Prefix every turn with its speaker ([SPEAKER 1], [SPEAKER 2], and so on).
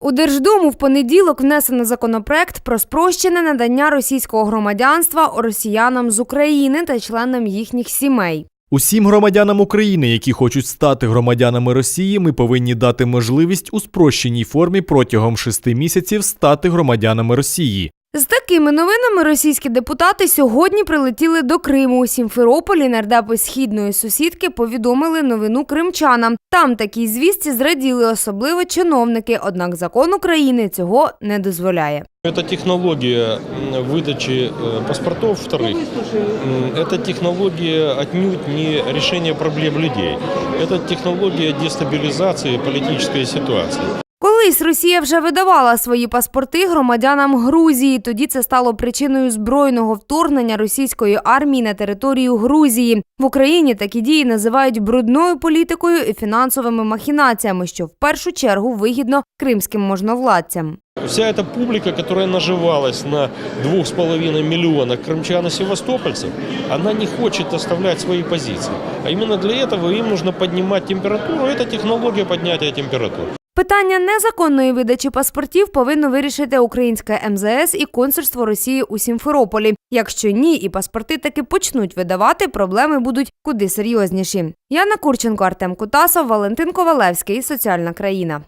[SPEAKER 1] У Держдуму в понеділок внесено законопроект про спрощене надання російського громадянства росіянам з України та членам їхніх сімей.
[SPEAKER 2] Усім громадянам України, які хочуть стати громадянами Росії, ми повинні дати можливість у спрощеній формі протягом шести місяців стати громадянами Росії.
[SPEAKER 1] З такими новинами російські депутати сьогодні прилетіли до Криму. У Сімферополі нардепи східної сусідки повідомили новину кримчанам. Там такій звістці зраділи особливо чиновники, однак закон України цього не дозволяє.
[SPEAKER 3] Это технология м, выдачи э, паспортов вторых. М, Это технология отнюдь не решения проблем людей. Это технология дестабилизации политической ситуации.
[SPEAKER 1] Колись Росія вже видавала свої паспорти громадянам Грузії. Тоді це стало причиною збройного вторгнення російської армії на територію Грузії. В Україні такі дії називають брудною політикою і фінансовими махінаціями, що в першу чергу вигідно кримським можновладцям.
[SPEAKER 3] Вся эта публика, которая наживалась на 2,5 миллионах крымчан и севастопольцев, она не хочет оставлять свои позиции. А именно для этого им нужно поднимать температуру. Это технология поднятия температуры.
[SPEAKER 1] Питання незаконної видачі паспортів повинно вирішити українське МЗС і консульство Росії у Сімферополі. Якщо ні, і паспорти таки почнуть видавати, проблеми будуть куди серйозніші. Яна Курченко, Артем Кутасов, Валентин Ковалевський. Соціальна країна.